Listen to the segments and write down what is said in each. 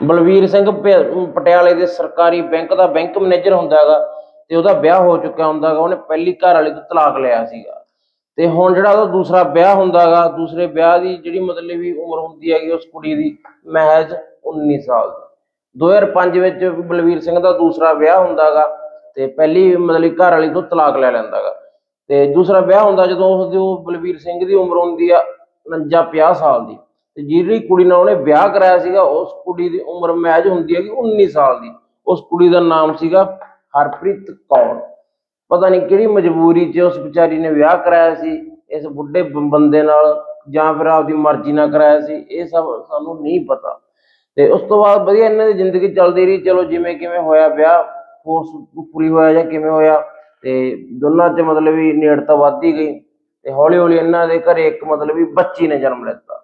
ਬਲਵੀਰ ਸਿੰਘ ਪਟਿਆਲੇ ਦੇ ਸਰਕਾਰੀ ਬੈਂਕ ਦਾ ਬੈਂਕ ਮੈਨੇਜਰ ਹੁੰਦਾ ਹੈਗਾ ਤੇ ਉਹਦਾ ਵਿਆਹ ਹੋ ਚੁੱਕਿਆ ਹੁੰਦਾ ਹੈਗਾ, ਉਹਨੇ ਪਹਿਲੀ ਘਰ ਵਾਲੀ ਤੋਂ ਤਲਾਕ ਲਿਆ ਸੀਗਾ। ਤੇ ਹੁਣ ਜਿਹੜਾ ਉਹਦਾ ਦੂਸਰਾ ਵਿਆਹ ਹੁੰਦਾ ਹੈਗਾ, ਦੂਸਰੇ ਵਿਆਹ ਦੀ ਜਿਹੜੀ ਮਤਲਬ ਵੀ ਉਮਰ ਹੁੰਦੀ ਹੈਗੀ ਉਸ ਕੁੜੀ ਦੀ ਮਹਿਜ਼ 19 ਸਾਲ ਦੀ। 2005 ਵਿੱਚ ਬਲਵੀਰ ਸਿੰਘ ਦਾ ਦੂਸਰਾ ਵਿਆਹ ਹੁੰਦਾ ਹੈਗਾ ਤੇ ਪਹਿਲੀ ਮਤਲਬ ਘਰ ਵਾਲੀ ਤੋਂ ਤਲਾਕ ਲੈ ਲੈਂਦਾ ਹੈਗਾ। ਤੇ ਦੂਸਰਾ ਵਿਆਹ ਹੁੰਦਾ ਜਦੋਂ ਉਸ ਦੀ, ਉਹ ਬਲਵੀਰ ਸਿੰਘ ਦੀ ਉਮਰ ਹੁੰਦੀ ਆ 49 50 ਸਾਲ ਦੀ। ਤੇ ਜਿਹੜੀ ਕੁੜੀ ਨਾਲ ਉਹਨੇ ਵਿਆਹ ਕਰਾਇਆ ਸੀਗਾ, ਉਸ ਕੁੜੀ ਦੀ ਉਮਰ ਮਹਿਜ ਹੁੰਦੀ ਹੈਗੀ 19 ਸਾਲ ਦੀ। ਉਸ ਕੁੜੀ ਦਾ ਨਾਮ ਸੀਗਾ ਹਰਪ੍ਰੀਤ ਕੌਰ। ਪਤਾ ਨਹੀਂ ਕਿਹੜੀ ਮਜਬੂਰੀ 'ਚ ਉਸ ਵਿਚਾਰੀ ਨੇ ਵਿਆਹ ਕਰਾਇਆ ਸੀ, ਇਸ ਬੁੱਢੇ ਬ- ਬੰਦੇ ਨਾਲ, ਜਾਂ ਫਿਰ ਆਪਦੀ ਮਰਜ਼ੀ ਨਾਲ ਕਰਾਇਆ ਸੀ, ਇਹ ਸਭ ਸਾਨੂੰ ਨਹੀਂ ਪਤਾ। ਤੇ ਉਸ ਤੋਂ ਬਾਅਦ ਵਧੀਆ ਇਹਨਾਂ ਦੀ ਜ਼ਿੰਦਗੀ ਚੱਲਦੀ ਰਹੀ, ਚਲੋ ਜਿਵੇਂ ਕਿਵੇਂ ਹੋਇਆ ਵਿਆਹ ਫੋਰਸ ਪੂਰੀ ਹੋਇਆ ਜਾਂ ਕਿਵੇਂ ਹੋਇਆ, ਤੇ ਦੋਨਾਂ 'ਚ ਮਤਲਬ ਵੀ ਨੇੜਤਾ ਵੱਧਦੀ ਗਈ। ਤੇ ਹੌਲੀ ਹੌਲੀ ਇਹਨਾਂ ਦੇ ਘਰੇ ਇੱਕ ਮਤਲਬ ਵੀ ਬੱਚੀ ਨੇ ਜਨਮ ਲਿੱਤਾ।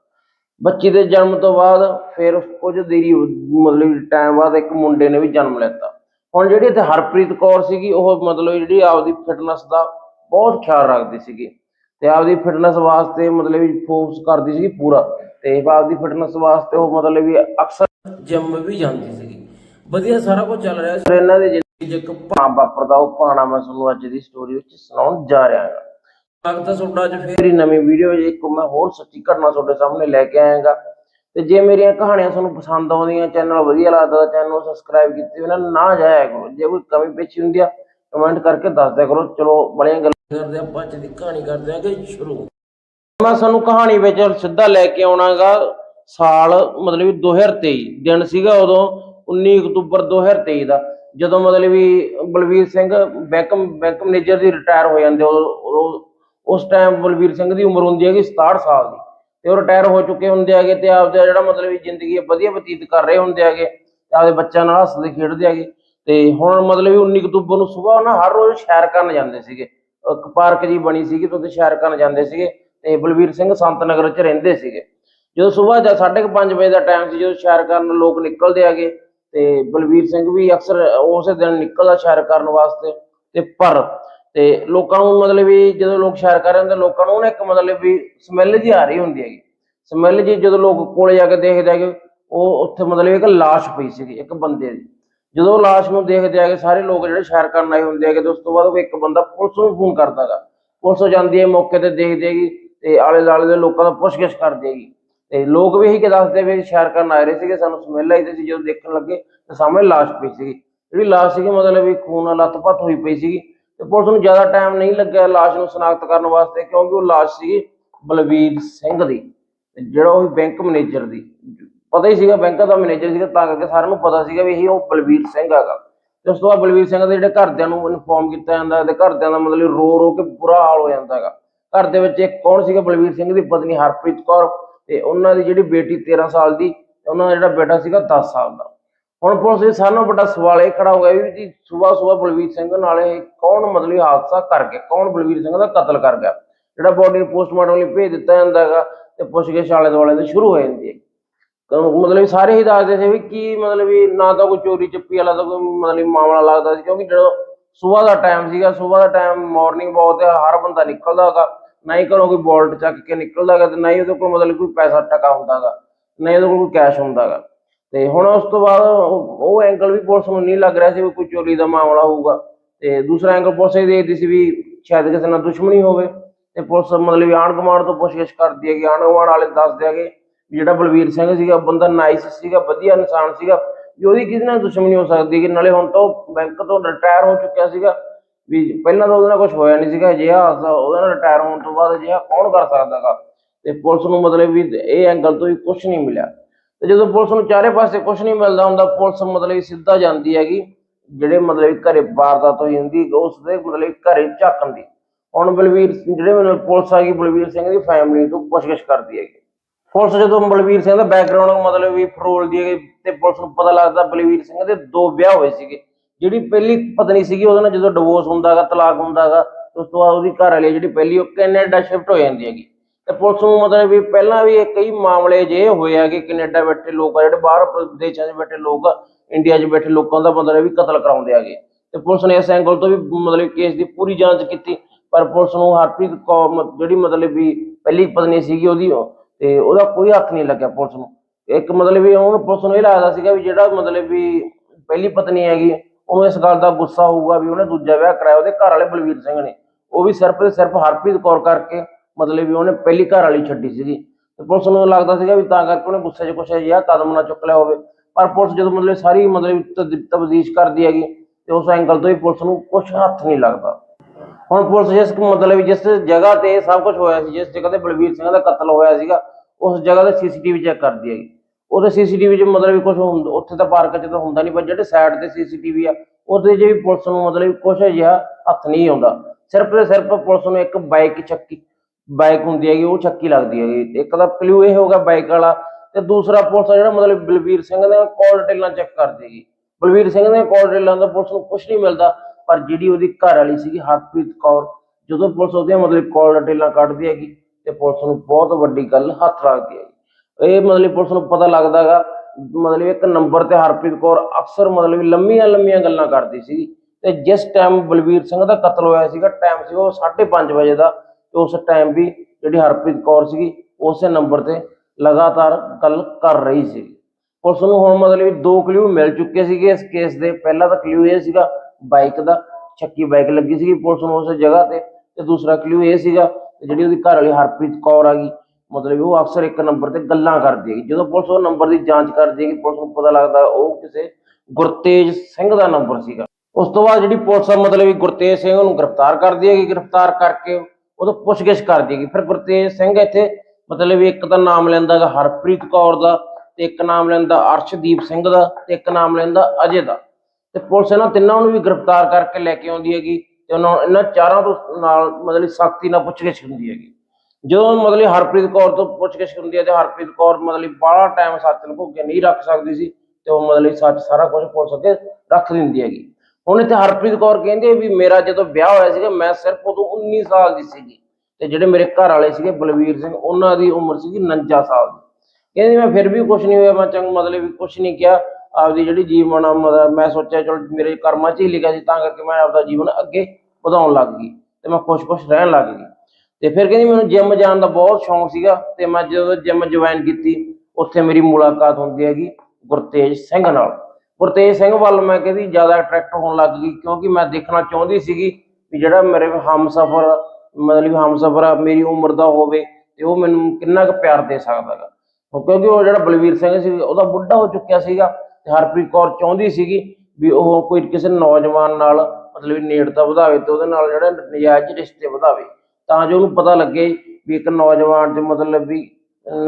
ਬੱਚੀ ਦੇ ਜਨਮ ਤੋਂ ਬਾਅਦ ਫਿਰ ਕੁਝ ਦੇਰੀ ਮਤਲਬ ਟਾਈਮ ਬਾਅਦ ਇੱਕ ਮੁੰਡੇ ਨੇ ਵੀ ਜਨਮ ਲਿੱਤਾ। ਹੁਣ ਜਿਹੜੀ ਇੱਥੇ ਹਰਪ੍ਰੀਤ ਕੌਰ ਸੀਗੀ, ਉਹ ਮਤਲਬ ਜਿਹੜੀ ਆਪਦੀ ਫਿਟਨੈਸ ਦਾ ਬਹੁਤ ਖਿਆਲ ਰੱਖਦੀ ਸੀਗੀ ਤੇ ਆਪਦੀ ਫਿਟਨੈਸ ਵਾਸਤੇ ਮਤਲਬ ਵੀ ਫੋਕਸ ਕਰਦੀ ਸੀਗੀ ਪੂਰਾ ਤੇ ਆਪਦੀ ਫਿਟਨੈਸ ਵਾਸਤੇ ਉਹ ਮਤਲਬ ਵੀ ਅਕਸਰ ਜਿਮ ਵੀ ਜਾਂਦੀ ਸੀਗੀ। ਵਧੀਆ ਸਾਰਾ ਕੁਝ ਚੱਲ ਰਿਹਾ ਸੀ। ਇਹਨਾਂ ਦੇ ਜ਼ਿੰਦਗੀ 'ਚ ਇੱਕ ਭਾਣਾ ਵਾਪਰਦਾ, ਉਹ ਭਾਣਾ ਮੈਂ ਤੁਹਾਨੂੰ ਅੱਜ ਦੀ ਸਟੋਰੀ ਵਿੱਚ ਸੁਣਾਉਣ ਜਾ ਰਿਹਾ ਹਾਂ ਸਵਾਗਤ ਹੈ ਤੁਹਾਡਾ ਅੱਜ ਫੇਰ। ਹੀ ਨਵੀਂ ਵੀਡੀਓ ਜੇ ਇੱਕ ਮੈਂ ਹੋਰ ਸੱਚੀ ਘਟਨਾ ਤੁਹਾਡੇ ਸਾਹਮਣੇ ਲੈ ਕੇ ਆਇਆਗਾ। ਤੇ ਜੇ ਮੇਰੀਆਂ ਕਹਾਣੀਆਂ ਤੁਹਾਨੂੰ ਪਸੰਦ ਆਉਂਦੀਆਂ ਚੈਨਲ ਵਧੀਆ ਲੱਗਦਾ ਤਾਂ ਚੈਨਲ ਨੂੰ ਸਬਸਕ੍ਰਾਈਬ ਕੀਤੇ ਬਿਨਾਂ ਨਾ ਜਾਇਆ ਕਰੋ। ਜੇ ਕੋਈ ਕਮੀ ਪੇਸ਼ੀ ਹੁੰਦੀ ਆ ਕਮੈਂਟ ਕਰਕੇ ਦੱਸ ਦਿਆ ਕਰੋ। ਚਲੋ ਬੜੀਆਂ ਗੱਲਾਂ ਕਰਦੇ ਆਪਾਂ ਅੱਜ ਦੀ ਕਹਾਣੀ ਕਰਦੇ ਆਂਗੇ ਸ਼ੁਰੂ। ਮੈਂ ਤੁਹਾਨੂੰ ਕਹਾਣੀ ਵਿੱਚ ਸਿੱਧਾ ਲੈ ਕੇ ਆਉਣਾਗਾ ਸਾਲ ਮਤਲਬ ਵੀ 2023 ਦਿਨ ਸੀਗਾ ਉਦੋਂ 19 ਅਕਤੂਬਰ 2023 ਦਾ। ਜਦੋਂ ਮਤਲਬ ਵੀ Balvir Singh bank bank manager ਦੀ ਰਿਟਾਇਰ ਹੋ ਜਾਂਦੇ ਉਦੋਂ- ਉਸ ਟਾਈਮ ਬਲਵੀਰ ਸਿੰਘ ਦੀ ਉਮਰ ਹੁੰਦੀ ਹੈਗੀ 67 ਸਾਲ ਦੀ ਤੇ ਉਹ ਰਿਟਾਇਰ ਹੋ ਚੁੱਕੇ ਹੁੰਦੇ ਹੈਗੇ ਤੇ ਆਪਦਾ ਜਿਹੜਾ ਮਤਲਬ ਵੀ ਜ਼ਿੰਦਗੀ ਵਧੀਆ ਬਤੀਤ ਕਰ ਰਹੇ ਹੁੰਦੇ ਹੈਗੇ ਤੇ ਆਪਦੇ ਬੱਚਿਆਂ ਨਾਲ ਹੱਸਦੇ ਖੇਡਦੇ ਹੈਗੇ ਤੇ ਹੁਣ ਮਤਲਬ ਵੀ 19 ਅਕਤੂਬਰ ਨੂੰ ਸਵੇਰ ਉਹਨਾਂ ਹਰ ਰੋਜ਼ ਸੈਰ ਕਰਨ ਜਾਂਦੇ ਸੀਗੇ। ਇੱਕ ਪਾਰਕ ਜੀ ਬਣੀ ਸੀਗੀ ਤੇ ਉੱਥੇ ਸੈਰ ਕਰਨ ਜਾਂਦੇ ਸੀਗੇ ਤੇ ਬਲਵੀਰ ਸਿੰਘ ਸੰਤ ਨਗਰ 'ਚ ਰਹਿੰਦੇ ਸੀਗੇ। ਜਦੋਂ ਸਵੇਰ ਜਾਂ 5:30 ਵਜੇ ਦਾ ਟਾਈਮ ਸੀ, ਜਦੋਂ ਸੈਰ ਕਰਨ ਲੋਕ ਨਿਕਲਦੇ ਹੈਗੇ ਤੇ ਬਲਵੀਰ ਸਿੰਘ ਵੀ ਅਕਸਰ ਉਸੇ ਦਿਨ ਨਿਕਲਦਾ ਸੈਰ ਕਰਨ ਵਾਸਤੇ ਤੇ ਪਰ ਤੇ ਲੋਕਾਂ ਨੂੰ ਮਤਲਬ ਵੀ ਜਦੋਂ ਲੋਕ ਸੈਰ ਕਰ ਰਹੇ ਹੁੰਦੇ, ਲੋਕਾਂ ਨੂੰ ਨਾ ਇੱਕ ਮਤਲਬ ਵੀ ਸਮੈਲ ਜੀ ਆ ਰਹੀ ਹੁੰਦੀ ਹੈਗੀ। ਸਮੈਲ ਜੀ ਜਦੋਂ ਲੋਕ ਕੋਲੇ ਜਾ ਕੇ ਦੇਖਦੇ ਹੈਗੇ, ਉਹ ਉੱਥੇ ਮਤਲਬ ਇੱਕ ਲਾਸ਼ ਪਈ ਸੀਗੀ, ਇੱਕ ਬੰਦੇ ਦੀ। ਜਦੋਂ ਲਾਸ਼ ਨੂੰ ਦੇਖਦੇ ਹੈਗੇ, ਸਾਰੇ ਲੋਕ ਜਿਹੜੇ ਸੈਰ ਕਰਨ ਆਏ ਹੁੰਦੇ ਹੈਗੇ, ਤੇ ਉਸ ਤੋਂ ਬਾਅਦ ਉਹ ਇੱਕ ਬੰਦਾ ਪੁਲਿਸ ਨੂੰ ਫੋਨ ਕਰਦਾ ਹੈਗਾ। ਪੁਲਿਸ ਜਾਂਦੀ ਹੈ ਮੌਕੇ ਤੇ ਦੇਖਦੀ ਹੈਗੀ, ਤੇ ਆਲੇ ਦੁਆਲੇ ਦੇ ਲੋਕਾਂ ਦਾ ਪੁੱਛਗਿੱਛ ਕਰਦੀ ਹੈਗੀ। ਤੇ ਲੋਕ ਵੀ ਇਹੀ ਕਿ ਦੱਸਦੇ ਵੀ ਸੈਰ ਕਰਨ ਆਏ ਰਹੇ ਸੀਗੇ, ਸਾਨੂੰ ਸਮੈਲ ਆਈ ਤੇ ਸੀ ਜਦੋਂ ਦੇਖਣ ਲੱਗੇ, ਤਾਂ ਸਾਹਮਣੇ ਲਾਸ਼ ਪਈ ਸੀਗੀ। ਜਿਹੜੀ ਲਾਸ਼ ਸੀਗੀ, ਮਤਲਬ ਵੀ ਖੂਨ ਨਾਲ ਲੱਥਪੱਥ ਹੋਈ ਪਈ ਸੀਗੀ। ਤੇ ਪੁਲਿਸ ਨੂੰ ਜ਼ਿਆਦਾ ਟਾਈਮ ਨਹੀਂ ਲੱਗਿਆ ਲਾਸ਼ ਨੂੰ ਸ਼ਨਾਖਤ ਕਰਨ ਵਾਸਤੇ ਕਿਉਂਕਿ ਉਹ ਲਾਸ਼ ਸੀਗੀ ਬਲਵੀਰ ਸਿੰਘ ਦੀ ਜਿਹੜਾ ਉਹ ਬੈਂਕ ਮੈਨੇਜਰ ਦੀ। ਪਤਾ ਹੀ ਸੀਗਾ ਬੈਂਕ ਦਾ ਮੈਨੇਜਰ ਸੀਗਾ ਤਾਂ ਕਰਕੇ ਸਾਰਿਆਂ ਨੂੰ ਪਤਾ ਸੀਗਾ ਵੀ ਇਹ ਉਹ ਬਲਵੀਰ ਸਿੰਘ ਹੈਗਾ। ਤੇ ਉਸ ਤੋਂ ਬਾਅਦ ਬਲਵੀਰ ਸਿੰਘ ਦੇ ਜਿਹੜੇ ਘਰਦਿਆਂ ਨੂੰ ਇਨਫੋਰਮ ਕੀਤਾ ਜਾਂਦਾ ਤੇ ਘਰਦਿਆਂ ਦਾ ਮਤਲਬ ਰੋ ਰੋ ਕੇ ਬੁਰਾ ਹਾਲ ਹੋ ਜਾਂਦਾ ਹੈਗਾ। ਘਰ ਦੇ ਵਿੱਚ ਇੱਕ ਕੌਣ ਸੀਗਾ? ਬਲਵੀਰ ਸਿੰਘ ਦੀ ਪਤਨੀ ਹਰਪ੍ਰੀਤ ਕੌਰ ਤੇ ਉਹਨਾਂ ਦੀ ਜਿਹੜੀ ਬੇਟੀ 13 ਸਾਲ ਦੀ ਉਹਨਾਂ ਦਾ ਜਿਹੜਾ ਬੇਟਾ ਸੀਗਾ 10 ਸਾਲ ਦਾ। ਹੁਣ ਪੁਲਿਸ ਦੇ ਸਾਰਿਆਂ ਨਾਲੋਂ ਵੱਡਾ ਸਵਾਲ ਇਹ ਖੜਾ ਹੋ ਗਿਆ ਵੀ ਜੀ ਸਵੇਰ ਸਵੇਰ ਬਲਵੀਰ ਸਿੰਘ ਨਾਲ ਇਹ ਕੌਣ ਮਤਲਬ ਹਾਦਸਾ ਕਰ ਗਿਆ? ਕੌਣ ਬਲਵੀਰ ਸਿੰਘ ਦਾ ਕਤਲ ਕਰ ਗਿਆ? ਜਿਹੜਾ ਬੋਡੀ ਨੂੰ ਪੋਸਟਮਾਰਟਮ ਲਈ ਭੇਜ ਦਿੱਤਾ ਜਾਂਦਾ ਹੈਗਾ ਤੇ ਪੁੱਛਗਿੱਛ ਆਲੇ ਦੁਆਲੇ ਦੇ ਸ਼ੁਰੂ ਹੋ ਜਾਂਦੀ ਹੈ। ਤਾਂ ਮਤਲਬ ਸਾਰੇ ਹੀ ਦੱਸਦੇ ਸੀ ਵੀ ਕੀ ਮਤਲਬ ਵੀ ਨਾ ਤਾਂ ਕੋਈ ਚੋਰੀ ਚੱਪੀ ਵਾਲਾ ਤਾਂ ਕੋਈ ਮਤਲਬ ਮਾਮਲਾ ਲੱਗਦਾ ਸੀ, ਕਿਉਂਕਿ ਜਦੋਂ ਸਵੇਰ ਦਾ ਟਾਈਮ ਸੀਗਾ, ਸਵੇਰ ਦਾ ਟਾਈਮ ਮਾਰਨਿੰਗ ਵਾਕ ਤੇ ਹਰ ਬੰਦਾ ਨਿਕਲਦਾ ਹੈਗਾ। ਨਾ ਹੀ ਘਰੋਂ ਕੋਈ ਬੋਲਟ ਚੱਕ ਕੇ ਨਿਕਲਦਾ ਹੈਗਾ ਤੇ ਨਾ ਹੀ ਉਹਦੇ ਕੋਲ ਮਤਲਬ ਕੋਈ ਪੈਸਾ ਟਕਾ ਹੁੰਦਾ ਹੈਗਾ, ਨਾ ਹੀ ਉਹਦੇ ਕੋਲ ਕੋਈ ਕੈਸ਼ ਹੁੰਦਾ ਹੈਗਾ। ਤੇ ਹੁਣ ਉਸ ਤੋਂ ਬਾਅਦ ਉਹ ਐਂਗਲ ਵੀ ਪੁਲਿਸ ਨੂੰ ਨਹੀਂ ਲੱਗ ਰਿਹਾ ਸੀ ਵੀ ਕੋਈ ਚੋਰੀ ਦਾ ਮਾਮਲਾ ਹੋਊਗਾ। ਤੇ ਦੂਸਰਾ ਐਂਗਲ ਪੁਲਿਸ ਇਹ ਦੇਖਦੀ ਸੀ ਵੀ ਸ਼ਾਇਦ ਕਿਸੇ ਨਾਲ ਦੁਸ਼ਮਣੀ ਹੋਵੇ। ਤੇ ਪੁਲਿਸ ਮਤਲਬ ਵੀ ਆਂਢ ਗੁਆਂਢ ਤੋਂ ਪੁੱਛਗਿੱਛ ਕਰਦੀ ਹੈਗੀ ਆਂਢ ਗੁਆਂਢ ਵਾਲੇ ਦੱਸਦੇ ਹੈਗੇ ਵੀ ਜਿਹੜਾ ਬਲਵੀਰ ਸਿੰਘ ਸੀਗਾ, ਬੰਦਾ ਨਾਈਸ ਸੀਗਾ, ਵਧੀਆ ਇਨਸਾਨ ਸੀਗਾ, ਵੀ ਉਹਦੀ ਕਿਸੇ ਨਾਲ ਦੁਸ਼ਮਣੀ ਹੋ ਸਕਦੀ ਕਿ ਨਾਲੇ ਹੁਣ ਤਾਂ ਉਹ ਬੈਂਕ ਤੋਂ ਰਿਟਾਇਰ ਹੋ ਚੁੱਕਿਆ ਸੀਗਾ। ਵੀ ਪਹਿਲਾਂ ਤਾਂ ਉਹਦੇ ਨਾਲ ਕੁਝ ਹੋਇਆ ਨਹੀਂ ਸੀਗਾ, ਅਜਿਹਾ ਹਾਦਸਾ ਉਹਦੇ ਨਾਲ ਰਿਟਾਇਰ ਹੋਣ ਤੋਂ ਬਾਅਦ ਅਜਿਹਾ ਕੌਣ ਕਰ ਸਕਦਾਗਾ ਤੇ ਪੁਲਿਸ ਨੂੰ ਮਤਲਬ ਵੀ ਇਹ ਐਂਗਲ ਤੋਂ ਵੀ ਕੁਝ ਨਹੀਂ ਮਿਲਿਆ। ਤੇ ਜਦੋਂ ਪੁਲਿਸ ਨੂੰ ਚਾਰੇ ਪਾਸੇ ਕੁਝ ਨਹੀਂ ਮਿਲਦਾ ਹੁੰਦਾ, ਪੁਲਿਸ ਮਤਲਬ ਵੀ ਸਿੱਧਾ ਜਾਂਦੀ ਹੈਗੀ, ਜਿਹੜੇ ਮਤਲਬ ਵੀ ਘਰੇ ਵਾਰਦਾਤ ਹੋਈ ਹੁੰਦੀ ਉਸ ਦੇ ਮਤਲਬ ਵੀ ਘਰੇ ਝਾਕਣ ਦੀ। ਹੁਣ ਬਲਵੀਰ ਜਿਹੜੇ ਮਤਲਬ ਪੁਲਿਸ ਆ ਗਈ, ਬਲਵੀਰ ਸਿੰਘ ਦੀ ਫੈਮਿਲੀ ਤੋਂ ਪੁੱਛਗਿੱਛ ਕਰਦੀ ਹੈਗੀ। ਪੁਲਿਸ ਜਦੋਂ ਬਲਵੀਰ ਸਿੰਘ ਦਾ ਬੈਕਗ੍ਰਾਉਂਡ ਮਤਲਬ ਵੀ ਫਰੋਲਦੀ ਹੈਗੀ, ਤੇ ਪੁਲਿਸ ਨੂੰ ਪਤਾ ਲੱਗਦਾ ਬਲਵੀਰ ਸਿੰਘ ਦੇ ਦੋ ਵਿਆਹ ਹੋਏ ਸੀਗੇ। ਜਿਹੜੀ ਪਹਿਲੀ ਪਤਨੀ ਸੀਗੀ, ਉਹਦੇ ਨਾਲ ਜਦੋਂ ਡਿਵੋਰਸ ਹੁੰਦਾਗਾ, ਤਲਾਕ ਹੁੰਦਾਗਾ, ਉਸ ਤੋਂ ਬਾਅਦ ਉਹਦੀ ਘਰ ਵਾਲੀ ਜਿਹੜੀ ਪਹਿਲੀ, ਉਹ ਕੈਨੇਡਾ ਸ਼ਿਫਟ ਹੋ ਜਾਂਦੀ ਹੈਗੀ। ਤੇ ਪੁਲਿਸ ਨੂੰ ਮਤਲਬ ਵੀ ਪਹਿਲਾਂ ਵੀ ਇਹ ਕਈ ਮਾਮਲੇ ਜੇ ਹੋਏ ਆ ਕਿ ਕੈਨੇਡਾ ਬੈਠੇ ਲੋਕ ਆ, ਜਿਹੜੇ ਬਾਹਰ ਦੇਸ਼ਾਂ 'ਚ ਬੈਠੇ ਲੋਕ ਆ, ਇੰਡੀਆ 'ਚ ਬੈਠੇ ਲੋਕਾਂ ਦਾ ਮਤਲਬ ਵੀ ਕਤਲ ਕਰਾਉਂਦੇ ਹੈਗੇ। ਤੇ ਪੁਲਿਸ ਨੇ ਇਸ ਐਂਗਲ ਤੋਂ ਵੀ ਮਤਲਬ ਕੇਸ ਦੀ ਪੂਰੀ ਜਾਂਚ ਕੀਤੀ, ਪਰ ਪੁਲਿਸ ਨੂੰ ਹਰਪ੍ਰੀਤ ਕੌਰ ਮ- ਜਿਹੜੀ ਮਤਲਬ ਵੀ ਪਹਿਲੀ ਪਤਨੀ ਸੀਗੀ ਉਹਦੀ ਤੇ ਉਹਦਾ ਕੋਈ ਹੱਥ ਨਹੀਂ ਲੱਗਿਆ ਪੁਲਿਸ ਨੂੰ। ਇੱਕ ਮਤਲਬ ਵੀ ਉਹਨੂੰ ਪੁਲਿਸ ਨੂੰ ਇਹ ਲੱਗਦਾ ਸੀਗਾ ਵੀ ਜਿਹੜਾ ਮਤਲਬ ਵੀ ਪਹਿਲੀ ਪਤਨੀ ਹੈਗੀ, ਉਹਨੂੰ ਇਸ ਗੱਲ ਦਾ ਗੁੱਸਾ ਹੋਊਗਾ ਵੀ ਉਹਨੇ ਦੂਜਾ ਵਿਆਹ ਕਰਾਇਆ, ਉਹਦੇ ਘਰ ਵਾਲੇ ਬਲਵੀਰ ਸਿੰਘ ਨੇ। ਉਹ ਵੀ ਸਿਰਫ ਤੇ ਸਿਰਫ ਹਰਪ੍ਰੀਤ ਕੌਰ ਕਰਕੇ ਮਤਲਬ ਵੀ ਉਹਨੇ ਪਹਿਲੀ ਘਰ ਵਾਲੀ ਛੱਡੀ ਸੀਗੀ। ਤੇ ਪੁਲਿਸ ਨੂੰ ਲੱਗਦਾ ਸੀਗਾ ਵੀ ਤਾਂ ਕਰਕੇ ਉਹਨੇ ਗੁੱਸੇ 'ਚ ਕੁਛ ਅਜਿਹਾ ਕਦਮ ਨਾ ਚੁੱਕ ਲਿਆ ਹੋਵੇ। ਪਰ ਪੁਲਿਸ ਜਦੋਂ ਮਤਲਬ ਸਾਰੀ ਮਤਲਬ ਤਬਦੀਸ਼ ਕਰਦੀ ਹੈਗੀ, ਤੇ ਉਸ ਐਂਗਲ ਤੋਂ ਹੀ ਪੁਲਿਸ ਨੂੰ ਕੁਛ ਹੱਥ ਨਹੀਂ ਲੱਗਦਾ। ਹੁਣ ਪੁਲਿਸ ਜਿਸ ਮਤਲਬ ਜਿਸ ਜਗ੍ਹਾ ਤੇ ਸਭ ਕੁਝ ਹੋਇਆ ਸੀ, ਜਿਸ ਜਗ੍ਹਾ ਤੇ ਬਲਵੀਰ ਸਿੰਘ ਦਾ ਕਤਲ ਹੋਇਆ ਸੀਗਾ, ਉਸ ਜਗ੍ਹਾ ਤੇ ਸੀਸੀਟੀਵੀ ਚੈੱਕ ਕਰਦੀ ਹੈਗੀ। ਉਹਦੇ ਸੀਸੀਟੀਵੀ 'ਚ ਮਤਲਬ ਵੀ ਕੁਝ ਉੱਥੇ ਤਾਂ ਪਾਰਕ 'ਚ ਤਾਂ ਹੁੰਦਾ ਨਹੀਂ, ਪਰ ਜਿਹੜੇ ਸਾਈਡ ਤੇ ਸੀਸੀਟੀਵੀ ਆ, ਉਹਦੇ 'ਚ ਵੀ ਪੁਲਿਸ ਨੂੰ ਮਤਲਬ ਕੁਝ ਅਜਿਹਾ ਹੱਥ ਨਹੀਂ ਆਉਂਦਾ। ਸਿਰਫ ਤੇ ਸਿਰਫ ਪੁਲਿਸ ਨੂੰ ਇੱਕ ਬਾਈਕ ਚੱਕੀ। ਬਾਈਕ ਹੁੰਦੀ ਹੈਗੀ, ਉਹ ਚੱਕੀ ਲੱਗਦੀ ਹੈਗੀ। ਇੱਕ ਤਾਂ ਕਲੂ ਇਹ ਹੋਗਾ ਬਾਈਕ ਵਾਲਾ ਤੇ ਦੂਸਰਾ ਪੁਲਿਸ ਜਿਹੜਾ ਮਤਲਬ ਬਲਵੀਰ ਸਿੰਘ ਦੇ ਕਾਲ ਡਿਟੇਲਾਂ ਚੈੱਕ ਕਰਦੀ ਹੈਗੀ। ਬਲਵੀਰ ਸਿੰਘ ਦੇ ਕਾਲ ਡਿਟੇਲਾਂ ਦਾ ਪੁਲਿਸ ਨੂੰ ਕੁਝ ਨਹੀਂ ਮਿਲਦਾ, ਪਰ ਜਿਹੜੀ ਉਹਦੀ ਘਰ ਵਾਲੀ ਸੀਗੀ ਹਰਪ੍ਰੀਤ ਕੌਰ, ਜਦੋਂ ਪੁਲਿਸ ਉਹਦੀਆਂ ਮਤਲਬ ਕਾਲ ਡਿਟੇਲਾਂ ਕੱਢਦੀ ਹੈਗੀ ਤੇ ਪੁਲਿਸ ਨੂੰ ਬਹੁਤ ਵੱਡੀ ਗੱਲ ਹੱਥ ਲੱਗਦੀ ਹੈਗੀ। ਇਹ ਮਤਲਬ ਪੁਲਿਸ ਨੂੰ ਪਤਾ ਲੱਗਦਾਗਾ ਮਤਲਬ ਇੱਕ ਨੰਬਰ ਤੇ ਹਰਪ੍ਰੀਤ ਕੌਰ ਅਕਸਰ ਮਤਲਬ ਲੰਮੀਆਂ ਲੰਮੀਆਂ ਗੱਲਾਂ ਕਰਦੀ ਸੀ ਤੇ ਜਿਸ ਟਾਈਮ ਬਲਵੀਰ ਸਿੰਘ ਦਾ ਕਤਲ ਹੋਇਆ ਸੀਗਾ ਟਾਈਮ ਸੀ ਉਹ 5:30 ਵਜੇ ਦਾ। ਤੇ ਉਸ ਟਾਈਮ ਵੀ ਜਿਹੜੀ ਹਰਪ੍ਰੀਤ ਕੌਰ ਸੀਗੀ, ਉਸੇ ਨੰਬਰ ਤੇ ਲਗਾਤਾਰ ਗੱਲ ਕਰ ਰਹੀ ਸੀ ਪੁਲਿਸ ਨੂੰ ਹੁਣ ਮਤਲਬ ਦੋ ਕਲੂ ਮਿਲ ਚੁੱਕੇ ਸੀਗੇ। ਇਸ ਕੇਸ ਦੇ ਪਹਿਲਾ ਤਾਂ ਕਲੂ ਇਹ ਸੀਗਾ ਬਾਈਕ ਦਾ ਛੱਕੀ ਬਾਈਕ ਲੱਗੀ ਸੀਗੀ ਪੁਲਿਸ ਨੂੰ ਉਸ ਜਗ੍ਹਾ ਤੇ। ਤੇ ਦੂਸਰਾ ਕਲੂ ਇਹ ਸੀਗਾ ਜਿਹੜੀ ਉਹਦੀ ਘਰ ਵਾਲੀ ਹਰਪ੍ਰੀਤ ਕੌਰ ਆ ਗਈ, ਮਤਲਬ ਉਹ ਅਕਸਰ ਇੱਕ ਨੰਬਰ ਤੇ ਗੱਲਾਂ ਕਰਦੀ ਹੈਗੀ। ਜਦੋਂ ਪੁਲਿਸ ਉਹ ਨੰਬਰ ਦੀ ਜਾਂਚ ਕਰਦੀ ਹੈਗੀ, ਪੁਲਿਸ ਨੂੰ ਪਤਾ ਲੱਗਦਾ ਉਹ ਕਿਸੇ ਗੁਰਤੇਜ ਸਿੰਘ ਦਾ ਨੰਬਰ ਸੀਗਾ। ਉਸ ਤੋਂ ਬਾਅਦ ਜਿਹੜੀ ਪੁਲਿਸ ਆ ਮਤਲਬ ਵੀ ਗੁਰਤੇਜ ਸਿੰਘ ਨੂੰ ਗ੍ਰਿਫਤਾਰ ਕਰਦੀ ਹੈਗੀ। ਗ੍ਰਿਫਤਾਰ ਕਰਕੇ ਉਹਦੋਂ ਪੁੱਛਗਿੱਛ ਕਰਦੀ ਹੈਗੀ। ਫਿਰ ਗੁਰਤੇਜ ਸਿੰਘ ਇੱਥੇ, ਮਤਲਬ ਇੱਕ ਤਾਂ ਨਾਮ ਲੈਂਦਾ ਹਰਪ੍ਰੀਤ ਕੌਰ ਦਾ ਤੇ ਇੱਕ ਨਾਮ ਲੈਂਦਾ ਅਰਸ਼ਦੀਪ ਸਿੰਘ ਦਾ ਤੇ ਇੱਕ ਨਾਮ ਲੈਂਦਾ ਅਜੇ ਦਾ। ਤੇ ਪੁਲਿਸ ਇਹਨਾਂ ਤਿੰਨਾਂ ਨੂੰ ਵੀ ਗ੍ਰਿਫਤਾਰ ਕਰਕੇ ਲੈ ਕੇ ਆਉਂਦੀ ਹੈਗੀ ਤੇ ਉਹਨਾਂ ਇਹਨਾਂ ਚਾਰਾਂ ਤੋਂ ਨਾਲ ਮਤਲਬ ਸਖਤੀ ਨਾਲ ਪੁੱਛਗਿੱਛ ਹੁੰਦੀ ਹੈਗੀ। ਜਦੋਂ ਮਤਲਬ ਹਰਪ੍ਰੀਤ ਕੌਰ ਤੋਂ ਪੁੱਛਗਿੱਛ ਹੁੰਦੀ ਹੈ ਤੇ ਹਰਪ੍ਰੀਤ ਕੌਰ ਮਤਲਬ ਬਾਹਲਾ ਟਾਈਮ ਸੱਚ ਲੁਕੋ ਕੇ ਨਹੀਂ ਰੱਖ ਸਕਦੀ ਸੀ ਤੇ ਉਹ ਮਤਲਬ ਸੱਚ ਸਾਰਾ ਕੁਝ ਪੁਲਿਸ ਅੱਗੇ ਰੱਖ ਦਿੰਦੀ ਹੈਗੀ। ਹੁਣ ਇੱਥੇ ਹਰਪ੍ਰੀਤ ਕੌਰ ਕਹਿੰਦੇ ਵੀ ਮੇਰਾ ਜਦੋਂ ਵਿਆਹ ਹੋਇਆ ਸੀਗਾ, ਮੈਂ ਸਿਰਫ ਉਦੋਂ 19 ਸਾਲ ਦੀ ਸੀਗੀ ਤੇ ਜਿਹੜੇ ਮੇਰੇ ਘਰ ਵਾਲੇ ਸੀਗੇ, ਬਲਵੀਰ ਸਿੰਘ, ਉਹਨਾਂ ਦੀ ਉਮਰ ਸੀਗੀ 49 ਸਾਲ ਦੀ। ਕਹਿੰਦੀ ਮੈਂ ਫਿਰ ਵੀ ਕੁਝ ਨਹੀਂ ਹੋਇਆ, ਮੈਂ ਚੰਗ ਮਤਲਬ ਵੀ ਕੁਝ ਨਹੀਂ ਕਿਹਾ, ਆਪਦੀ ਜਿਹੜੀ ਜੀਵਨ ਆ, ਮਤਲਬ ਮੈਂ ਸੋਚਿਆ ਚਲ ਮੇਰੇ ਕਰਮਾਂ 'ਚ ਹੀ ਲਿਖਿਆ ਸੀ, ਤਾਂ ਕਰਕੇ ਮੈਂ ਆਪਦਾ ਜੀਵਨ ਅੱਗੇ ਵਧਾਉਣ ਲੱਗ ਗਈ ਤੇ ਮੈਂ ਖੁਸ਼-ਖੁਸ਼ ਰਹਿਣ ਲੱਗ ਗਈ। ਤੇ ਫਿਰ ਕਹਿੰਦੀ ਮੈਨੂੰ ਜਿਮ ਜਾਣ ਦਾ ਬਹੁਤ ਸ਼ੌਂਕ ਸੀਗਾ ਤੇ ਮੈਂ ਜਦੋਂ ਜਿਮ ਜੁਆਇਨ ਕੀਤੀ, ਉੱਥੇ ਮੇਰੀ ਮੁਲਾਕਾਤ ਹੁੰਦੀ ਹੈਗੀ ਗੁਰਤੇਜ ਸਿੰਘ ਨਾਲ। ਗੁਰਤੇਜ ਸਿੰਘ ਵੱਲ ਮੈਂ ਕਹਿੰਦੀ ਜ਼ਿਆਦਾ ਅਟਰੈਕਟ ਹੋਣ ਲੱਗ ਗਈ, ਕਿਉਂਕਿ ਮੈਂ ਦੇਖਣਾ ਚਾਹੁੰਦੀ ਸੀਗੀ ਵੀ ਜਿਹੜਾ ਮੇਰੇ ਹਮਸਫਰ ਮਤਲਬ ਹਮਸਫਰ ਮੇਰੀ ਉਮਰ ਦਾ ਹੋਵੇ ਤੇ ਉਹ ਮੈਨੂੰ ਕਿੰਨਾ ਕੁ ਪਿਆਰ ਦੇ ਸਕਦਾ ਹੈਗਾ। ਕਿਉਂਕਿ ਉਹ ਜਿਹੜਾ ਬਲਵੀਰ ਸਿੰਘ ਸੀ, ਉਹਦਾ ਬੁੱਢਾ ਹੋ ਚੁੱਕਿਆ ਸੀਗਾ ਤੇ ਹਰਪ੍ਰੀਤ ਕੌਰ ਚਾਹੁੰਦੀ ਸੀਗੀ ਵੀ ਉਹ ਕੋਈ ਕਿਸੇ ਨੌਜਵਾਨ ਨਾਲ, ਮਤਲਬ ਨੇੜਤਾ ਵਧਾਵੇ ਤੇ ਉਹਦੇ ਨਾਲ ਜਿਹੜਾ ਨਜਾਇਜ਼ ਰਿਸ਼ਤੇ ਵਧਾਵੇ। ਤਾਂ ਜੋ ਉਹਨੂੰ ਪਤਾ ਲੱਗੇ ਵੀ ਇੱਕ ਨੌਜਵਾਨ ਦੇ ਮਤਲਬ ਵੀ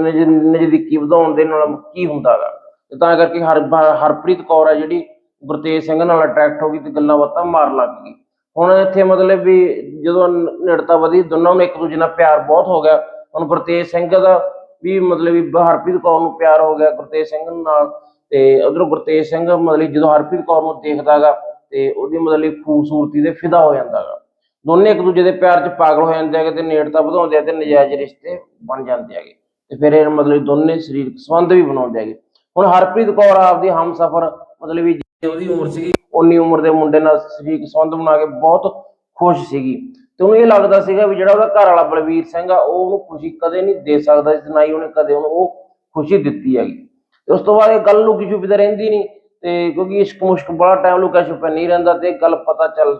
ਨਜ- ਨਜ਼ਦੀਕੀ ਵਧਾਉਣ ਦੇ ਨਾਲ ਕੀ ਹੁੰਦਾ ਹੈਗਾ। ਤੇ ਤਾਂ ਕਰਕੇ ਹਰ ਹਰਪ੍ਰੀਤ ਕੌਰ ਆ ਜਿਹੜੀ ਗੁਰਤੇਜ ਸਿੰਘ ਨਾਲ ਅਟਰੈਕਟ ਹੋ ਗਈ ਤੇ ਗੱਲਾਂ ਬਾਤਾਂ ਮਾਰ ਲੱਗ ਗਈ। ਹੁਣ ਇੱਥੇ ਮਤਲਬ ਵੀ ਜਦੋਂ ਨੇੜਤਾ ਵਧੀ, ਦੋਨਾਂ ਨੂੰ ਇੱਕ ਦੂਜੇ ਨਾਲ ਪਿਆਰ ਬਹੁਤ ਹੋ ਗਿਆ। ਹੁਣ ਗੁਰਤੇਜ ਸਿੰਘ ਦਾ ਵੀ ਮਤਲਬ ਵੀ ਹਰਪ੍ਰੀਤ ਕੌਰ ਨੂੰ ਪਿਆਰ ਹੋ ਗਿਆ ਗੁਰਤੇਜ ਸਿੰਘ ਨਾਲ। ਤੇ ਉਧਰੋਂ ਗੁਰਤੇਜ ਸਿੰਘ ਮਤਲਬ ਜਦੋਂ ਹਰਪ੍ਰੀਤ ਕੌਰ ਨੂੰ ਦੇਖਦਾਗਾ ਤੇ ਉਹਦੀ ਮਤਲਬ ਖੂਬਸੂਰਤੀ ਦੇ ਫਿਦਾ ਹੋ ਜਾਂਦਾਗਾ ਦੋਨੇ ਇੱਕ ਦੂਜੇ ਦੇ ਪਿਆਰ 'ਚ ਪਾਗਲ ਹੋ ਜਾਂਦੇ ਹੈਗੇ ਤੇ ਨੇੜਤਾ ਵਧਾਉਂਦੇ ਆ ਤੇ ਨਜਾਇਜ਼ ਰਿਸ਼ਤੇ ਬਣ ਜਾਂਦੇ ਹੈਗੇ। ਤੇ ਫਿਰ ਇਹ ਮਤਲਬ ਦੋਨੇ ਸਰੀਰਕ ਸੰਬੰਧ ਵੀ ਬਣਾਉਂਦੇ ਹੈਗੇ। ਹੁਣ ਹਰਪ੍ਰੀਤ ਕੌਰ ਆਪਦੀ ਹਮਸਫਰ, ਮਤਲਬ ਵੀ ਉਹਦੀ ਉਮਰ ਸੀਗੀ ਉਨੀ ਉਮਰ ਦੇ ਮੁੰਡੇ ਨਾਲ ਸਰੀਰਕ ਸੰਬੰਧ ਬਣਾ ਕੇ ਬਹੁਤ ਖੁਸ਼ ਸੀਗੀ। ਤੇ ਉਹਨੂੰ ਇਹ ਲੱਗਦਾ ਸੀਗਾ ਵੀ ਜਿਹੜਾ ਉਹਦਾ ਘਰ ਵਾਲਾ ਬਲਵੀਰ ਸਿੰਘ ਆ, ਉਹ ਉਹਨੂੰ ਖੁਸ਼ੀ ਕਦੇ ਨਹੀਂ ਦੇ ਸਕਦਾ ਸੀ ਨਾ ਹੀ ਉਹਨੇ ਕਦੇ ਉਹਨੂੰ ਉਹ ਖੁਸ਼ੀ ਦਿੱਤੀ ਹੈਗੀ। ਉਸ ਤੋਂ ਬਾਅਦ ਇਹ ਗੱਲ ਲੁਕੀ ਛੁਪੀ ਤਾਂ ਰਹਿੰਦੀ ਨਹੀਂ, ਤੇ ਕਿਉਂਕਿ ਇਸ਼ਕ ਮੁਸ਼ਕ ਬੜਾ ਟਾਈਮ ਲੁਕਿਆ ਛੁਪਿਆ ਨਹੀਂ ਰਹਿੰਦਾ ਤੇ ਗੱਲ ਪਤਾ ਚੱਲ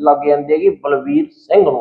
ਲੱਗ ਜਾਂਦੀ ਹੈ ਕਿ ਬਲਵੀਰ ਸਿੰਘ ਨੂੰ।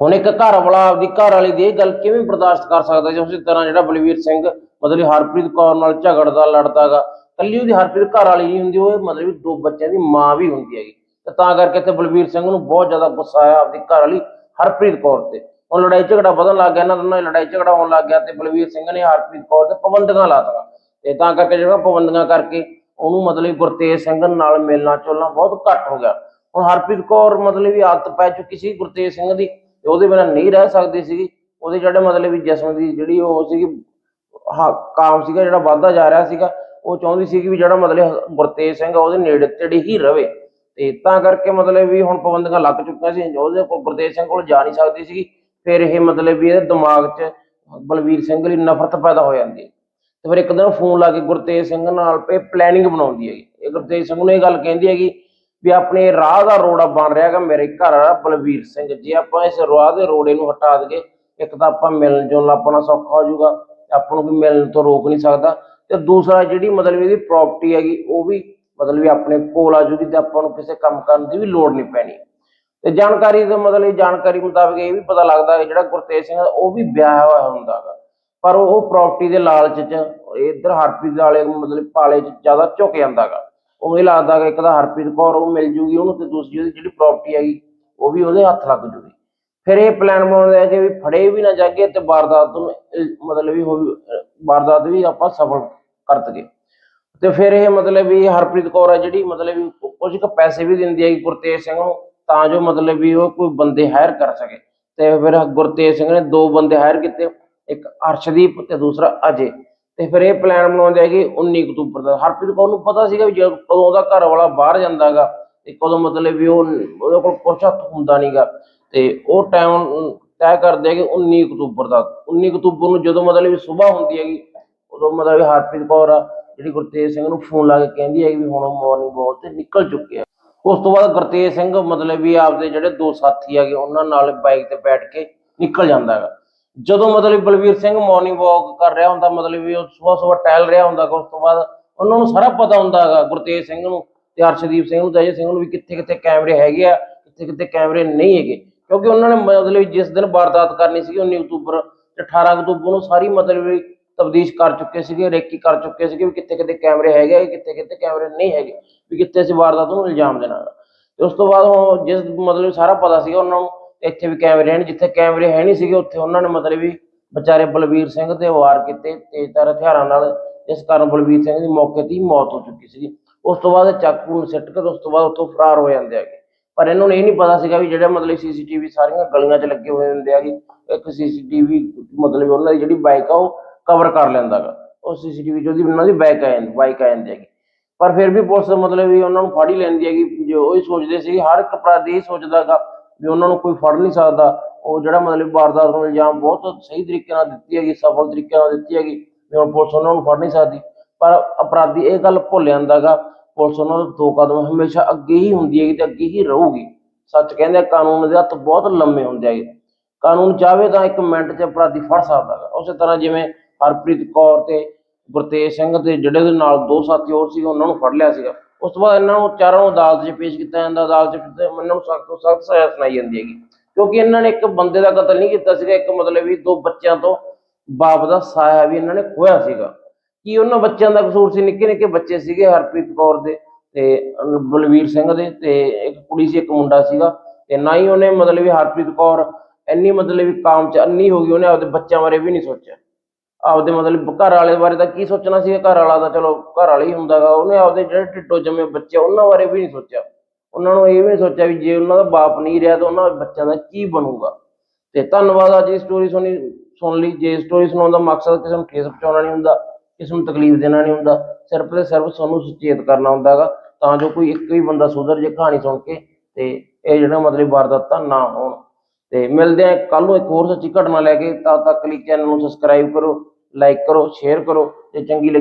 ਹੁਣ ਇੱਕ ਘਰ ਵਾਲਾ ਆਪਦੀ ਘਰ ਵਾਲੀ ਦੀ ਇਹ ਗੱਲ ਕਿਵੇਂ ਬਰਦਾਸ਼ਤ ਕਰ ਸਕਦਾ ਜੇ ਉਸੇ ਤਰ੍ਹਾਂ ਜਿਹੜਾ ਬਲਵੀਰ ਸਿੰਘ ਮਤਲਬ ਹਰਪ੍ਰੀਤ ਕੌਰ ਨਾਲ ਝਗੜਦਾ, ਲੜਦਾਗਾ। ਕੱਲੀ ਉਹਦੀ ਹਰਪ੍ਰੀਤ ਘਰ ਵਾਲੀ ਨਹੀਂ ਹੁੰਦੀ, ਉਹ ਮਤਲਬ ਦੋ ਬੱਚਿਆਂ ਦੀ ਮਾਂ ਵੀ ਹੁੰਦੀ ਹੈਗੀ। ਤੇ ਤਾਂ ਕਰਕੇ ਇੱਥੇ ਬਲਵੀਰ ਸਿੰਘ ਨੂੰ ਬਹੁਤ ਜ਼ਿਆਦਾ ਗੁੱਸਾ ਆਇਆ ਆਪਣੀ ਘਰ ਵਾਲੀ ਹਰਪ੍ਰੀਤ ਕੌਰ ਤੇ। ਹੁਣ ਲੜਾਈ ਝਗੜਾ ਵਧਣ ਲੱਗ ਗਿਆ, ਇਹਨਾਂ ਦੋਨਾਂ ਲੜਾਈ ਝਗੜਾ ਹੋਣ ਲੱਗ ਗਿਆ ਤੇ ਬਲਵੀਰ ਸਿੰਘ ਨੇ ਹਰਪ੍ਰੀਤ ਕੌਰ ਤੇ ਪਾਬੰਦੀਆਂ ਲਾਤੀਆਂ ਤੇ ਤਾਂ ਕਰਕੇ ਜਿਹੜਾ ਪਾਬੰਦੀਆਂ ਕਰਕੇ ਉਹਨੂੰ ਮਤਲਬ ਗੁਰਤੇਜ ਸਿੰਘ ਨਾਲ ਮਿਲਣਾ ਚੁਲਣਾ ਬਹੁਤ ਘੱਟ ਹੋ ਗਿਆ। ਹੁਣ ਹਰਪ੍ਰੀਤ ਕੌਰ ਮਤਲਬ ਵੀ ਆਦਤ ਪੈ ਚੁੱਕੀ ਸੀ ਗੁਰਤੇਜ ਸਿੰਘ ਦੀ, ਤੇ ਉਹਦੇ ਬਿਨਾਂ ਨਹੀਂ ਰਹਿ ਸਕਦੀ ਸੀਗੀ। ਉਹਦੇ ਜਿਹੜੇ ਮਤਲਬ ਵੀ ਜਿਸਮ ਦੀ ਜਿਹੜੀ ਉਹ ਸੀਗੀ ਕਾਮ ਸੀਗਾ, ਜਿਹੜਾ ਵੱਧਦਾ ਜਾ ਰਿਹਾ ਸੀਗਾ, ਉਹ ਚਾਹੁੰਦੀ ਸੀ ਕਿ ਵੀ ਜਿਹੜਾ ਮਤਲਬ ਗੁਰਤੇਜ ਸਿੰਘ ਆ, ਉਹਦੇ ਨੇੜੇ ਤੇੜੇ ਹੀ ਰਵੇ। ਤੇ ਤਾਂ ਕਰਕੇ ਮਤਲਬ ਵੀ ਹੁਣ ਪਾਬੰਦੀਆਂ ਲੱਗ ਚੁੱਕੀਆਂ ਸੀ, ਉਹਦੇ ਕੋਲ ਗੁਰਤੇਜ ਸਿੰਘ ਕੋਲ ਜਾ ਨਹੀਂ ਸਕਦੀ ਸੀਗੀ। ਫਿਰ ਇਹ ਮਤਲਬ ਵੀ ਇਹਦੇ ਦਿਮਾਗ 'ਚ ਬਲਵੀਰ ਸਿੰਘ ਲਈ ਨਫ਼ਰਤ ਪੈਦਾ ਹੋ ਜਾਂਦੀ ਹੈ। ਤੇ ਫਿਰ ਇੱਕ ਦਿਨ ਫੋਨ ਲਾ ਕੇ ਗੁਰਤੇਜ ਸਿੰਘ ਨਾਲ ਇਹ ਪਲੈਨਿੰਗ ਬਣਾਉਂਦੀ ਹੈਗੀ। ਇਹ ਗੁਰਤੇਜ ਸਿੰਘ ਨੂੰ ਇਹ ਗੱਲ ਕਹਿੰਦੀ ਹੈਗੀ ਵੀ ਆਪਣੇ ਰਾਹ ਦਾ ਰੋੜਾ ਬਣ ਰਿਹਾ ਹੈਗਾ ਮੇਰੇ ਘਰ ਵਾਲਾ ਬਲਵੀਰ ਸਿੰਘ। ਜੇ ਆਪਾਂ ਇਸ ਰਾਹ ਦੇ ਰੋੜੇ ਨੂੰ ਹਟਾ ਦਈਏ, ਇੱਕ ਤਾਂ ਆਪਾਂ ਮਿਲਣ ਜੁਲਣ ਆਪਣਾ ਸੌਖਾ ਹੋ ਜਾਊਗਾ। ਆਪਾਂ ਨੂੰ ਵੀ ਮਿਲਣ ਤੋਂ ਰੋਕ ਨਹੀਂ ਸਕਦਾ ਤੇ ਦੂਸਰਾ ਜਿਹੜੀ ਮਤਲਬ ਇਹਦੀ ਪ੍ਰਾਪਰਟੀ ਹੈਗੀ, ਉਹ ਵੀ ਮਤਲਬ ਵੀ ਆਪਣੇ ਕੋਲ ਆ ਜੂਗੀ ਤੇ ਆਪਾਂ ਨੂੰ ਕਿਸੇ ਕੰਮ ਕਰਨ ਦੀ ਵੀ ਲੋੜ ਨਹੀਂ ਪੈਣੀ। ਤੇ ਜਾਣਕਾਰੀ ਦਾ ਮਤਲਬ ਇਹ ਜਾਣਕਾਰੀ ਮੁਤਾਬਕ ਇਹ ਵੀ ਪਤਾ ਲੱਗਦਾ ਹੈ ਜਿਹੜਾ ਗੁਰਤੇਜ ਸਿੰਘ ਉਹ ਵੀ ਵਿਆਹ ਹੋਇਆ ਹੁੰਦਾ ਹੈਗਾ। ਪਰ ਉਹ ਪ੍ਰਾਪਰਟੀ ਦੇ ਲਾਲਚ 'ਚ ਇੱਧਰ ਹਰਪ੍ਰੀਤ ਵਾਲੇ ਮਤਲਬ ਪਾਲੇ 'ਚ ਜ਼ਿਆਦਾ ਝੁਕ ਜਾਂਦਾ ਹੈਗਾ। ਉਹ ਇਹ ਲੱਗਦਾ ਕਿ ਇੱਕ ਤਾਂ ਹਰਪ੍ਰੀਤ ਕੌਰ ਉਹ ਮਿਲ ਜੂਗੀ ਉਹਨੂੰ ਤੇ ਦੂਸਰੀ ਉਹਦੀ ਜਿਹੜੀ ਪ੍ਰਾਪਰਟੀ ਹੈਗੀ, ਉਹ ਵੀ ਉਹਦੇ ਹੱਥ ਲੱਗ ਜੂਗੀ। ਫਿਰ ਇਹ ਪਲਾਨ ਬਣਾਉਂਦੇ ਆ ਕਿ ਵੀ ਫੜੇ ਵੀ ਨਾ ਜਾਗੇ ਤੇ ਵਾਰਦਾਤ ਨੂੰ ਮਤਲਬ ਵੀ ਵਾਰਦਾਤ ਵੀ ਆਪਾਂ ਸਫਲ ਕਰ ਦਈਏ ਤੇ ਫਿਰ ਇਹ ਮਤਲਬ ਵੀ ਹਰਪ੍ਰੀਤ ਕੌਰ ਹੈ ਜਿਹੜੀ ਮਤਲਬ ਵੀ ਕੁਝ ਕੁ ਪੈਸੇ ਵੀ ਦਿੰਦੀ ਹੈ ਗੁਰਤੇਜ ਸਿੰਘ ਨੂੰ, ਤਾਂ ਜੋ ਮਤਲਬ ਵੀ ਉਹ ਕੋਈ ਬੰਦੇ ਹਾਇਰ ਕਰ ਸਕੇ। ਤੇ ਫਿਰ ਗੁਰਤੇਜ ਸਿੰਘ ਨੇ ਦੋ ਬੰਦੇ ਹਾਇਰ ਕੀਤੇ, ਇੱਕ ਅਰਸ਼ਦੀਪ ਤੇ ਦੂਸਰਾ ਅਜੇ। ਤੇ ਫਿਰ ਇਹ ਪਲਾਨ ਬਣਾਉਂਦੇ ਹੈਗੇ 19 ਅਕਤੂਬਰ ਦਾ, ਹਰਪ੍ਰੀਤ ਕੌਰ ਨੂੰ ਪਤਾ ਸੀਗਾ ਵੀ ਜਦੋਂ ਕਦੋਂ ਉਹਦਾ ਘਰ ਵਾਲਾ ਬਾਹਰ ਜਾਂਦਾਗਾ ਤੇ ਕਦੋਂ ਮਤਲਬ ਵੀ ਉਹ, ਉਹਦੇ ਕੋਲ ਕੁਛ ਹੱਥ ਹੁੰਦਾ ਨਹੀਂਗਾ ਤੇ ਉਹ ਟਾਈਮ ਤੈਅ ਕਰਦੇ ਹੈਗੇ 19 ਅਕਤੂਬਰ ਦਾ 19 ਅਕਤੂਬਰ ਨੂੰ ਜਦੋਂ ਮਤਲਬ ਵੀ ਸਵੇਰ ਹੁੰਦੀ ਹੈਗੀ ਉਦੋਂ ਮਤਲਬ ਹਰਪ੍ਰੀਤ ਕੌਰ ਆ ਜਿਹੜੀ ਗੁਰਤੇਜ ਸਿੰਘ ਨੂੰ ਫੋਨ ਲਾ ਕੇ ਕਹਿੰਦੀ ਹੈ ਵੀ ਹੁਣ ਮਾਰਨਿੰਗ ਵਾਕ ਤੇ ਨਿਕਲ ਚੁੱਕੇ ਆ। ਉਸ ਤੋਂ ਬਾਅਦ ਗੁਰਤੇਜ ਸਿੰਘ ਮਤਲਬ ਵੀ ਆਪਦੇ ਜਿਹੜੇ ਦੋ ਸਾਥੀ ਹੈਗੇ ਉਹਨਾਂ ਨਾਲ ਬਾਈਕ ਤੇ ਬੈਠ ਕੇ ਨਿਕਲ ਜਾਂਦਾ ਹੈਗਾ। ਜਦੋਂ ਮਤਲਬ ਬਲਵੀਰ ਸਿੰਘ ਮਾਰਨਿੰਗ ਵਾਕ ਕਰ ਰਿਹਾ ਹੁੰਦਾ ਮਤਲਬ ਵੀ ਉਹ ਸਵੇਰ ਸਵੇਰ ਟਹਿਲ ਰਿਹਾ ਹੁੰਦਾ ਗਾ, ਉਸ ਤੋਂ ਬਾਅਦ ਉਹਨਾਂ ਨੂੰ ਸਾਰਾ ਪਤਾ ਹੁੰਦਾ ਹੈਗਾ ਗੁਰਤੇਜ ਸਿੰਘ ਨੂੰ ਤੇ ਹਰਸ਼ਦੀਪ ਸਿੰਘ ਨੂੰ ਤੇ ਅਜੇ ਸਿੰਘ ਨੂੰ ਵੀ ਕਿੱਥੇ ਕਿੱਥੇ ਕੈਮਰੇ ਹੈਗੇ ਆ ਕਿੱਥੇ ਕਿੱਥੇ ਕੈਮਰੇ ਨਹੀਂ ਹੈਗੇ। ਕਿਉਂਕਿ ਉਹਨਾਂ ਨੇ ਮਤਲਬ ਜਿਸ ਦਿਨ ਵਾਰਦਾਤ ਕਰਨੀ ਸੀ 19 ਅਕਤੂਬਰ ਤੇ 18 ਅਕਤੂਬਰ ਨੂੰ ਸਾਰੀ ਮਤਲਬ ਵੀ ਤਬਦੀਸ਼ ਕਰ ਚੁੱਕੇ ਸੀਗੇ, ਰੇਕੀ ਕਰ ਚੁੱਕੇ ਸੀਗੇ ਵੀ ਕਿੱਥੇ ਕਿੱਥੇ ਕੈਮਰੇ ਹੈਗੇ ਕਿੱਥੇ ਕਿੱਥੇ ਕੈਮਰੇ ਨਹੀਂ ਹੈਗੇ, ਵੀ ਕਿੱਥੇ ਅਸੀਂ ਵਾਰਦਾਤ ਨੂੰ ਇਲਜ਼ਾਮ ਦੇਣਾ ਤੇ ਉਸ ਤੋਂ ਬਾਅਦ ਉਹ ਜਿਸ ਮਤਲਬ ਸਾਰਾ ਪਤਾ ਸੀਗਾ ਉਹਨਾਂ ਨੂੰ ਇੱਥੇ ਵੀ ਕੈਮਰੇ ਹਨ ਜਿੱਥੇ ਕੈਮਰੇ ਹੈ ਨਹੀਂ ਸੀਗੇ, ਉੱਥੇ ਉਹਨਾਂ ਨੇ ਮਤਲਬ ਵੀ ਵਿਚਾਰੇ ਬਲਵੀਰ ਸਿੰਘ ਤੇ ਵਾਰ ਕੀਤੇ ਤੇਜ਼ਧਾਰ ਹਥਿਆਰਾਂ ਨਾਲ ਜਿਸ ਕਾਰਨ ਬਲਵੀਰ ਸਿੰਘ ਦੀ ਮੌਕੇ ਤੇ ਹੀ ਮੌਤ ਹੋ ਚੁੱਕੀ ਸੀ ਉਸ ਤੋਂ ਬਾਅਦ ਚਾਕੂ ਨੂੰ ਸਿੱਟ ਕੇ ਤੇ ਉਸ ਤੋਂ ਬਾਅਦ ਉੱਥੋਂ ਫਰਾਰ ਹੋ ਜਾਂਦੇ ਹੈਗੇ। ਪਰ ਇਹਨਾਂ ਨੂੰ ਇਹ ਨਹੀਂ ਪਤਾ ਸੀਗਾ ਵੀ ਜਿਹੜਾ ਮਤਲਬ ਸੀਸੀਟੀਵੀ ਸਾਰੀਆਂ ਗਲੀਆਂ 'ਚ ਲੱਗੇ ਹੋਏ ਹੁੰਦੇ ਹੈਗੇ ਇੱਕ ਸੀਸੀਟੀਵੀ ਮਤਲਬ ਉਹਨਾਂ ਦੀ ਜਿਹੜੀ ਬਾਈਕ ਆ ਉਹ ਕਵਰ ਕਰ ਲੈਂਦਾ ਗਾ। ਉਹ ਸੀਸੀਟੀਵੀ 'ਚ ਉਹਦੀ ਉਹਨਾਂ ਦੀ ਬਾਈਕ ਆ ਜਾਂਦੀ ਬਾਈਕ ਆ ਜਾਂਦੀ ਹੈਗੀ। ਪਰ ਫਿਰ ਵੀ ਪੁਲਿਸ ਮਤਲਬ ਵੀ ਉਹਨਾਂ ਨੂੰ ਫੜ ਹੀ ਲੈਂਦੀ ਹੈਗੀ। ਜੋ ਉਹ ਹੀ ਸੋਚਦੇ ਸੀ, ਹਰ ਇੱਕ ਅਪਰਾਧੀ ਇਹ ਸੋਚਦਾਗਾ ਵੀ ਉਹਨਾਂ ਨੂੰ ਕੋਈ ਫੜ ਨਹੀਂ ਸਕਦਾ। ਉਹ ਜਿਹੜਾ ਮਤਲਬ ਵਾਰਦਾਤ ਨੂੰ ਇਲਜ਼ਾਮ ਬਹੁਤ ਸਹੀ ਤਰੀਕੇ ਨਾਲ ਦਿੱਤੀ ਹੈਗੀ, ਸਫਲ ਤਰੀਕੇ ਨਾਲ ਦਿੱਤੀ ਹੈਗੀ, ਵੀ ਹੁਣ ਪੁਲਿਸ ਉਹਨਾਂ ਨੂੰ ਫੜ ਨਹੀਂ ਸਕਦੀ। ਪਰ ਅਪਰਾਧੀ ਇਹ ਗੱਲ ਭੁੱਲ ਜਾਂਦਾਗਾ ਪੁਲਿਸ ਉਹਨਾਂ ਤੋਂ ਦੋ ਕਦਮ ਹਮੇਸ਼ਾ ਅੱਗੇ ਹੀ ਹੁੰਦੀ ਹੈਗੀ ਤੇ ਅੱਗੇ ਹੀ ਰਹੂਗੀ। ਸੱਚ ਕਹਿੰਦੇ ਕਾਨੂੰਨ ਦੇ ਹੱਥ ਬਹੁਤ ਲੰਮੇ ਹੁੰਦੇ ਹੈਗੇ ਕਾਨੂੰਨ ਚਾਹਵੇ ਤਾਂ ਇੱਕ ਮਿੰਟ 'ਚ ਅਪਰਾਧੀ ਫੜ ਸਕਦਾ ਹੈਗਾ। ਉਸੇ ਤਰ੍ਹਾਂ ਜਿਵੇਂ ਹਰਪ੍ਰੀਤ ਕੌਰ ਤੇ ਗੁਰਤੇਜ ਸਿੰਘ ਤੇ ਜਿਹੜੇ ਦੇ ਨਾਲ ਦੋ ਸਾਥੀ ਹੋਰ ਸੀਗੇ, ਉਹਨਾਂ ਨੂੰ ਫੜ ਲਿਆ ਸੀਗਾ। ਉਸ ਤੋਂ ਬਾਅਦ ਇਹਨਾਂ ਨੂੰ ਚਾਰਾਂ ਨੂੰ ਅਦਾਲਤ 'ਚ ਪੇਸ਼ ਕੀਤਾ ਜਾਂਦਾ। ਅਦਾਲਤ 'ਚ ਇਹਨਾਂ ਨੂੰ ਸਖਤ ਤੋਂ ਸਖਤ ਸਜ਼ਾ ਸੁਣਾਈ ਜਾਂਦੀ ਹੈਗੀ। ਕਿਉਂਕਿ ਇਹਨਾਂ ਨੇ ਇੱਕ ਬੰਦੇ ਦਾ ਕਤਲ ਨਹੀਂ ਕੀਤਾ ਸੀਗਾ। ਇੱਕ ਮਤਲਬ ਵੀ ਦੋ ਬੱਚਿਆਂ ਤੋਂ ਬਾਪ ਦਾ ਸਾਇਆ ਵੀ ਇਹਨਾਂ ਨੇ ਖੋਇਆ ਸੀਗਾ। ਕੀ ਉਹਨਾਂ ਬੱਚਿਆਂ ਦਾ ਕਸੂਰ ਸੀ? ਨਿੱਕੇ ਨਿੱਕੇ ਬੱਚੇ ਸੀਗੇ ਹਰਪ੍ਰੀਤ ਕੌਰ ਦੇ ਤੇ ਅਹ ਬਲਵੀਰ ਸਿੰਘ ਦੇ ਤੇ ਇੱਕ ਕੁੜੀ ਸੀ, ਇੱਕ ਮੁੰਡਾ ਸੀਗਾ ਤੇ ਨਾ ਹੀ ਉਹਨੇ ਮਤਲਬ ਵੀ ਹਰਪ੍ਰੀਤ ਕੌਰ ਇੰਨੀ ਮਤਲਬ ਵੀ ਕਾਮ ਚ ਅੰਨੀ ਹੋ ਗਈ, ਉਹਨੇ ਆਪਦੇ ਬੱਚਿਆਂ ਬਾਰੇ ਵੀ ਨਹੀਂ ਸੋਚਿਆ। ਆਪਦੇ ਮਤਲਬ ਘਰ ਵਾਲੇ ਬਾਰੇ ਤਾਂ ਕੀ ਸੋਚਣਾ ਸੀ ਘਰ ਵਾਲਾ ਤਾਂ ਚਲੋ ਘਰ ਵਾਲਾ ਹੀ ਹੁੰਦਾਗਾ ਉਹਨੇ ਆਪਦੇ ਜਿਹੜੇ ਟਿੱਟੋ ਜੰਮੇ ਬੱਚੇ ਉਹਨਾਂ ਬਾਰੇ ਵੀ ਨਹੀਂ ਸੋਚਿਆ। ਉਹਨਾਂ ਨੂੰ ਇਹ ਵੀ ਨਹੀਂ ਸੋਚਿਆ ਵੀ ਜੇ ਉਹਨਾਂ ਦਾ ਬਾਪ ਨਹੀਂ ਰਿਹਾ ਤਾਂ ਉਹਨਾਂ ਬੱਚਿਆਂ ਦਾ ਕੀ ਬਣੂਗਾ। ਤੇ ਧੰਨਵਾਦ, ਅੱਜ ਦੀ ਸਟੋਰੀ ਸੁਣੀ ਸੁਣ ਲਈ। ਜੇ ਸਟੋਰੀ ਸੁਣਾਉਣ ਦਾ ਮਕਸਦ ਕਿਸੇ ਨੂੰ ਠੇਸ ਪਹੁੰਚਾਉਣਾ ਨਹੀਂ ਹੁੰਦਾ ਕਿਸੇ ਨੂੰ ਤਕਲੀਫ ਦੇਣਾ ਨਹੀਂ ਹੁੰਦਾ। ਸਿਰਫ ਤੇ ਸਿਰਫ ਤੁਹਾਨੂੰ ਸੁਚੇਤ ਕਰਨਾ ਹੁੰਦਾਗਾ ਤਾਂ ਜੋ ਕੋਈ ਇੱਕ ਵੀ ਬੰਦਾ ਸੁਧਰ ਜੇ ਕਹਾਣੀ ਸੁਣ ਕੇ, ਤੇ ਇਹ ਜਿਹੜਾ ਮਤਲਬ ਵਾਰਦਾਤਾਂ ਨਾ ਹੋਣ। ਤੇ ਮਿਲਦੇ ਆ ਕੱਲ ਨੂੰ ਇੱਕ ਹੋਰ ਸੱਚੀ ਘਟਨਾ ਲੈ ਕੇ, ਤਦ ਤੱਕ ਲਈ ਚੈਨਲ ਨੂੰ ਸਬਸਕ੍ਰਾਈਬ ਕਰੋ ਲਾਈਕ ਕਰੋ ਸ਼ੇਅਰ ਕਰੋ ਤੇ ਚੰਗੀ